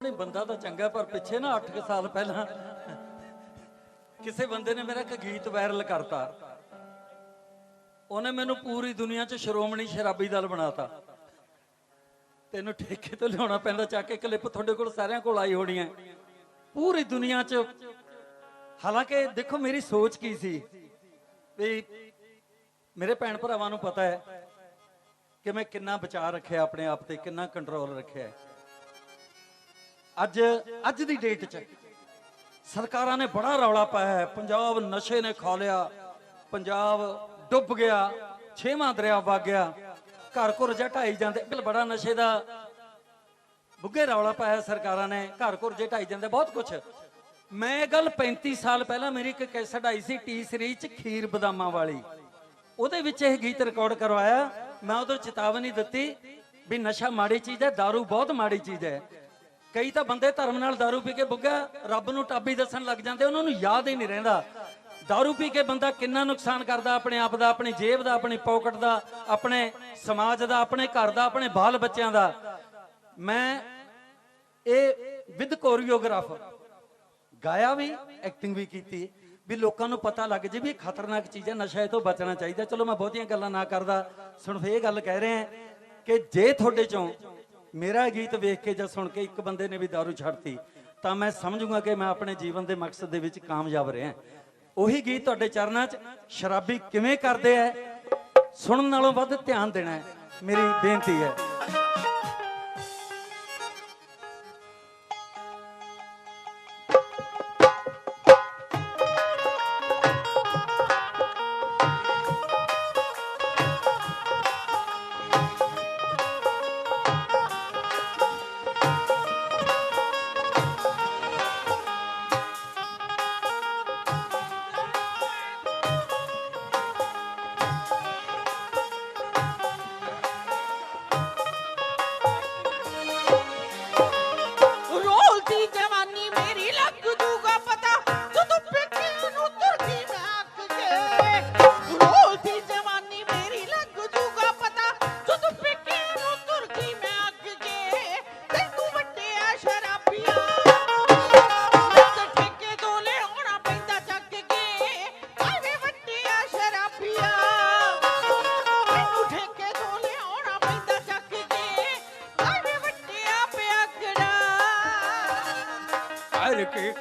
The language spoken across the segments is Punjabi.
ਨਹੀਂ, ਬੰਦਾ ਤਾਂ ਚੰਗਾ, ਪਰ ਪਿੱਛੇ ਨਾ 8 ਸਾਲ ਪਹਿਲਾਂ ਕਿਸੇ ਬੰਦੇ ਨੇ ਮੇਰਾ ਇੱਕ ਗੀਤ ਵਾਇਰਲ ਕਰਤਾ। ਉਹਨੇ ਮੈਨੂੰ ਪੂਰੀ ਦੁਨੀਆ 'ਚ ਸ਼੍ਰੋਮਣੀ ਸ਼ਰਾਬੀ ਦਲ ਬਣਾਤਾ। ਤੈਨੂੰ ਠੇਕੇ ਤੋਂ ਲਿਆਉਣਾ ਪੈਂਦਾ, ਚੱਕ ਕੇ ਕਲਿੱਪ ਤੁਹਾਡੇ ਕੋਲ ਸਾਰਿਆਂ ਕੋਲ ਆਈ ਹੋਣੀ ਹੈ। ਪੂਰੀ ਦੁਨੀਆ 'ਚ ਹਾਲਾਂਕਿ ਦੇਖੋ ਮੇਰੀ ਸੋਚ ਕੀ ਸੀ? ਵੀ ਮੇਰੇ ਭੈਣ ਭਰਾਵਾਂ ਨੂੰ ਪਤਾ ਹੈ ਕਿ ਮੈਂ ਕਿੰਨਾ ਬਚਾਅ ਰੱਖਿਆ ਆਪਣੇ ਆਪ ਤੇ, ਕਿੰਨਾ ਕੰਟਰੋਲ ਰੱਖਿਆ ਅੱਜ ਅੱਜ ਦੀ ਡੇਟ 'ਚ। ਸਰਕਾਰਾਂ ਨੇ ਬੜਾ ਰੌਲਾ ਪਾਇਆ ਹੈ। ਪੰਜਾਬ ਨਸ਼ੇ ਨੇ ਖਾ ਲਿਆ। ਪੰਜਾਬ ਡੁੱਬ ਗਿਆ। ਛੇਵਾਂ ਦਰਿਆ ਵਗ ਗਿਆ। ਘਰ ਘਰ ਢਾਈ ਜਾਂਦੇ। ਬਿਲ ਬੜਾ ਨਸ਼ੇ ਦਾ। ਬੁੱਗੇ ਰੌਲਾ ਪਾਇਆ ਸਰਕਾਰਾਂ ਨੇ। ਘਰ ਘਰ ਢਾਈ ਜਾਂਦੇ। ਬਹੁਤ ਕੁਝ ਮੈਂ ਇਹ ਗੱਲ 35 ਸਾਲ ਪਹਿਲਾਂ ਮੇਰੀ ਇੱਕ ਕੈਸਟ ਆਈ ਸੀ ਟੀ ਸੀਰੀਜ਼ ਚ, ਖੀਰ ਬਦਾਮਾਂ ਵਾਲੀ। ਉਹਦੇ ਵਿੱਚ ਇਹ ਗੀਤ ਰਿਕਾਰਡ ਕਰਵਾਇਆ। ਮੈਂ ਉਦੋਂ ਚੇਤਾਵਨੀ ਦਿੱਤੀ ਵੀ ਨਸ਼ਾ ਮਾੜੀ ਚੀਜ਼ ਹੈ दारू ਬਹੁਤ ਮਾੜੀ ਚੀਜ਼ ਹੈ। ਕਈ ਤਾਂ ਬੰਦੇ ਧਰਮ ਨਾਲ दारू ਪੀ ਕੇ ਬੁੱਗਾ ਰੱਬ ਨੂੰ ਟਾਬੀ ਦੱਸਣ ਲੱਗ ਜਾਂਦੇ ਉਹਨਾਂ ਨੂੰ ਯਾਦ ਹੀ ਨਹੀਂ ਰਹਿੰਦਾ दारू ਪੀ ਕੇ ਬੰਦਾ ਕਿੰਨਾ ਨੁਕਸਾਨ ਕਰਦਾ ਆਪਣੇ ਆਪ ਦਾ ਆਪਣੀ ਜੇਬ ਦਾ ਆਪਣੀ ਪਾਕਟ ਦਾ ਆਪਣੇ ਸਮਾਜ ਦਾ ਆਪਣੇ ਘਰ ਦਾ ਆਪਣੇ ਬਾਲ ਬੱਚਿਆਂ ਦਾ ਮੈਂ ਇਹ ਵਿਦ ਕੋਰੀਓਗ੍ਰਾਫ ਗਾਇਆ ਵੀ ਐਕਟਿੰਗ ਵੀ ਕੀਤੀ ਵੀ ਲੋਕਾਂ ਨੂੰ ਪਤਾ ਲੱਗ ਜੇ ਵੀ ਇਹ ਖਤਰਨਾਕ ਚੀਜ਼ ਹੈ ਨਸ਼ਾ ਇਹ ਤੋਂ ਬਚਣਾ ਚਾਹੀਦਾ ਚਲੋ ਮੈਂ ਬਹੁਤੀਆਂ ਗੱਲਾਂ ਨਾ ਕਰਦਾ ਸਿਰਫ ਇਹ ਗੱਲ ਕਹਿ ਰਿਹਾ ਕਿ ਜੇ ਤੁਹਾਡੇ ਚੋਂ ਮੇਰਾ ਗੀਤ ਵੇਖ ਕੇ ਜਾਂ ਸੁਣ ਕੇ ਇੱਕ ਬੰਦੇ ਨੇ ਵੀ दारू ਛੱਡਤੀ, ਤਾਂ ਮੈਂ ਸਮਝੂਗਾ ਕਿ ਮੈਂ ਆਪਣੇ ਜੀਵਨ ਦੇ ਮਕਸਦ ਦੇ ਵਿੱਚ ਕਾਮਯਾਬ ਰਿਹਾ। ਉਹੀ ਗੀਤ ਤੁਹਾਡੇ ਚਰਨਾਂ 'ਚ ਸ਼ਰਾਬੀ ਕਿਵੇਂ ਕਰਦੇ ਐ? ਸੁਣਨ ਨਾਲੋਂ ਵੱਧ ਧਿਆਨ ਦੇਣਾ ਮੇਰੀ ਬੇਨਤੀ ਹੈ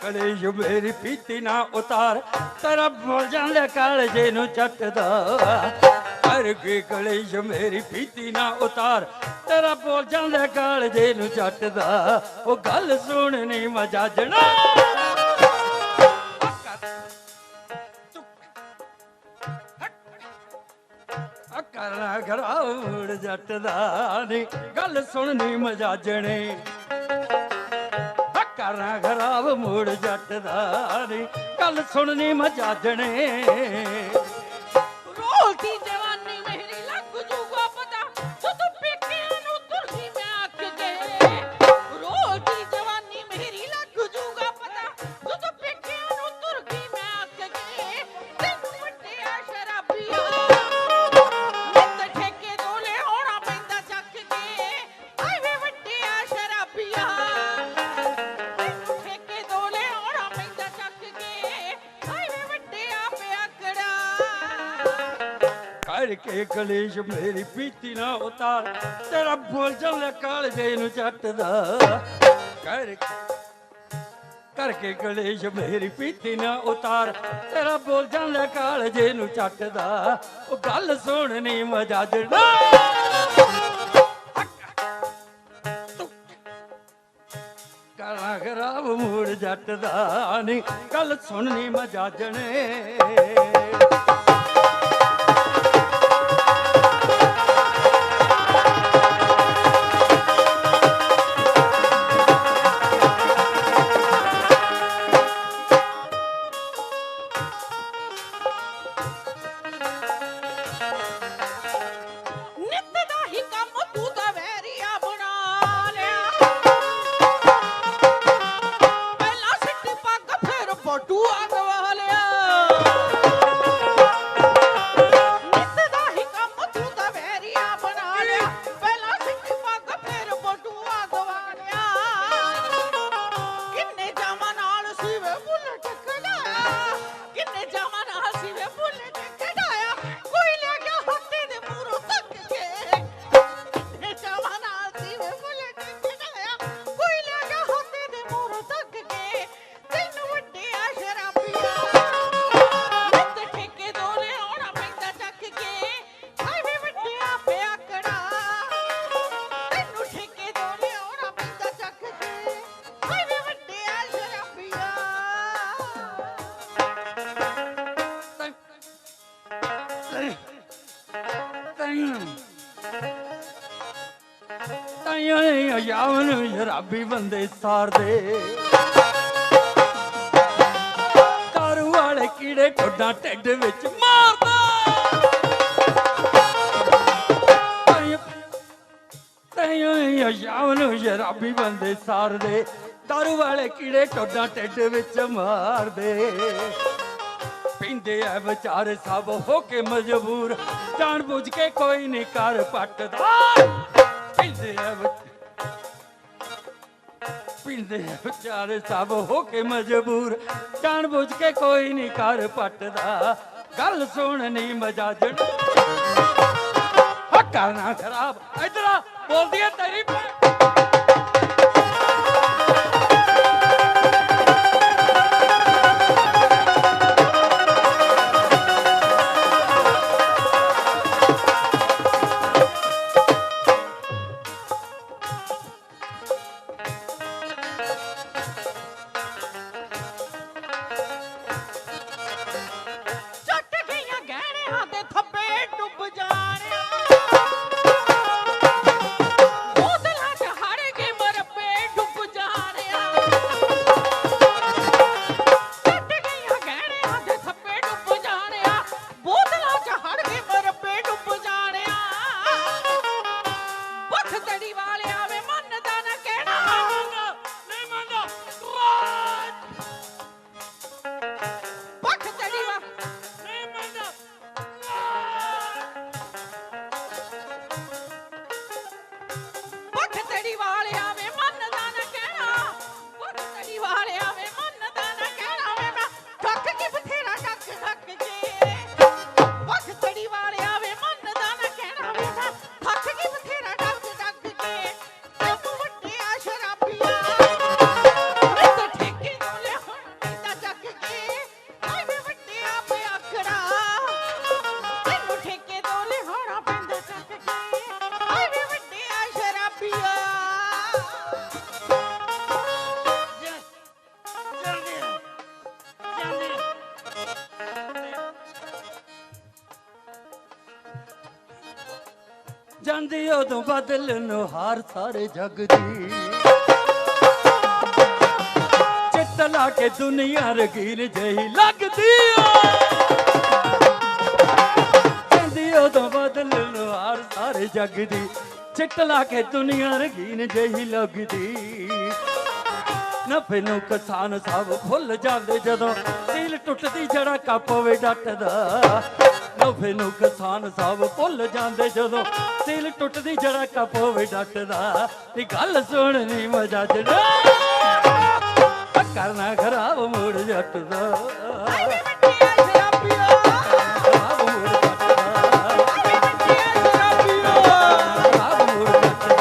ਕਰ ਕੇ ਮੇਰੀ ਪੀਤੀ ਨਾ ਉਤਾਰ, ਤੇਰਾ ਭੁੱਲ ਜਾਂਦਾ ਕਾਲਜੇ ਨੂੰ ਚੱਟਦਾ ਕਰ ਕੇ ਕਲੇਸ਼ ਮੇਰੀ ਪੀਤੀ ਨਾ ਉਤਾਰ, ਤੇਰਾ ਭੁੱਲ ਜਾਂਦਾ ਕਾਲਜੇ ਨੂੰ ਚੱਟਦਾ ਉਹ ਗੱਲ ਸੁਣਨੀ ਮਜਾਜਣਾ ਕਰਨਾ ਘਰਾਉੜ ਜੱਟ ਦਾ ਨੀ। ਗੱਲ ਸੁਣਨੀ ਮਜਾਜਣੇ ਕਰਾਂ ਖਰਾਬ ਮੂੜ ਜੱਟ ਦਾ ਨੀ। ਗੱਲ ਸੁਣਨੀ ਮਜਾਜਣੇ ਰੋਲਦੀ ਕਰਕੇ ਕਲੇਸ਼ ਮੇਰੀ ਪੀਤੀ ਨਾ ਉਤਾਰ। ਤੇਰਾ ਬੋਲ ਚੱਲ ਕਾਲਜੇ ਨੂੰ ਚੱਟਦਾ। ਕਰ ਕਰਕੇ ਕਲੇਸ਼ ਮੇਰੀ ਪੀਤੀ ਨਾ ਉਤਾਰ। ਤੇਰਾ ਬੋਲ ਚੱਲ ਕਾਲਜੇ ਨੂੰ ਚੱਟਦਾ। ਉਹ ਗੱਲ ਸੁਣਨੀ ਮਜਾਜਣਾ ਕਾਲਾ ਖਰਾਬ ਮੂੜ ਜੱਟ ਦਾ ਨੀ। ਗੱਲ ਸੁਣਨੀ ਮਜਾਜਣੇ ਤਾਈਆਂ ਇਹ ਸ਼ਰਾਬੀ ਬੰਦੇ ਸਾਰਦੇ। ਕਾਰੂ ਵਾਲੇ ਕੀੜੇ ਟੋਡਾ ਢਿੱਡ ਵਿੱਚ ਮਾਰਦਾ। ਤਾਈਆਂ ਤਾਈਆਂ ਸ਼ਰਾਬੀ ਬੰਦੇ ਸਾਰਦੇ। ਦਾਰੂ ਵਾਲੇ ਕੀੜੇ ਟੋਡਾ ਢਿੱਡ ਵਿੱਚ ਮਾਰਦੇ। ਪੀਂਦੇ ਐ ਵਿਚਾਰੇ ਸਭ ਹੋ ਕੇ ਮਜਬੂਰ। ਜਾਣ ਬੁੱਝ ਕੇ ਕੋਈ ਨਹੀਂ ਕਰ ਪੱਟਦਾ। ਪੀਂਦੇ ਐ ਪੀਂਦੇ ਵਿਚਾਰੇ ਸਭ ਹੋ ਕੇ ਮਜਬੂਰ। ਜਾਣ ਬੁੱਝ ਕੇ ਕੋਈ ਨਹੀਂ ਕਰ ਪੱਟਦਾ। ਗੱਲ ਸੁਣਨੀ ਮਜਾਜਣ ਹੱਕਾ ਨਾ ਖਰਾਬ। ਇਧਰ ਬੋਲਦੀ ਹੈ ਤੇਰੀ ਜਾਂਦੀ ਉਦੋਂ ਬਦਲ ਨੂੰ ਹਾਰ ਸਾਰੇ ਜਗ ਦੀ। ਚਿੱਤ ਲਾ ਕੇ ਦੁਨੀਆ ਰਗੀਨ ਜਹੀ ਲੱਗਦੀ ਓ। ਜਾਂਦੀ ਉਦੋਂ ਬਦਲ ਨੂੰ ਹਾਰ ਸਾਰੇ ਜਗ ਦੀ। ਚਿੱਤ ਲਾ ਕੇ ਦੁਨੀਆ ਰਗੀਨ ਜਹੀ ਲੱਗਦੀ। ਨਫੇ ਨੂੰ ਕਿਸਾਨ ਸਭ ਭੁੱਲ ਜਾਂਦੇ ਜਦੋਂ। ਦਿਲ ਟੁੱਟਦੀ ਜੜਾ ਕੱਪਵੇ ਡੱਟਦਾ ਨਫੇ ਨੂੰ ਕਿਸਾਨ ਸਭ ਭੁੱਲ ਜਾਂਦੇ ਜਦੋਂ ਦਿਲ ਟੁੱਟਦੀ ਜੜਾ ਕੱਪਵੇ ਡੱਟਦਾ ਤੇ ਗੱਲ ਸੁਣਨੀ ਮਜਾ ਜੜਾ ਕਰਨਾ ਖਰਾਬ ਮੂੜ ਜੱਟ ਦਾ। ਆਏ ਵੇ ਵੱਡਿਆ ਸ਼ਰਾਬੀਆ। ਖਰਾਬ ਮੂੜ ਜੱਟ ਦਾ। ਆਏ ਵੇ ਵੱਡਿਆ ਸ਼ਰਾਬੀਆ। ਖਰਾਬ ਮੂੜ ਜੱਟ ਦਾ।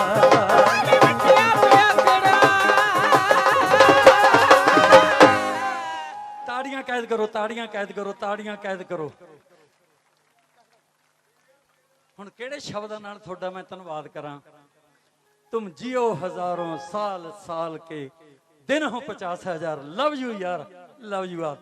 ਆਏ ਵੇ ਵੱਡਿਆ ਪਿਆਕੜਾ ਤਾੜੀਆਂ ਕੈਦ ਕਰੋ ਤਾੜੀਆਂ ਕੈਦ ਕਰੋ ਤਾੜੀਆਂ ਕੈਦ ਕਰੋ। ਹੁਣ ਕਿਹੜੇ ਸ਼ਬਦਾਂ ਨਾਲ ਤੁਹਾਡਾ ਮੈਂ ਧੰਨਵਾਦ ਕਰਾਂ? ਤੁਮ ਜਿਓ ਹਜ਼ਾਰੋਂ ਸਾਲ ਸਾਲ ਕੇ, ਦਿਨ ਹੋ 50000 ਲਵ ਯੂ ਯਾਰ, ਲਵ ਯੂ ਆ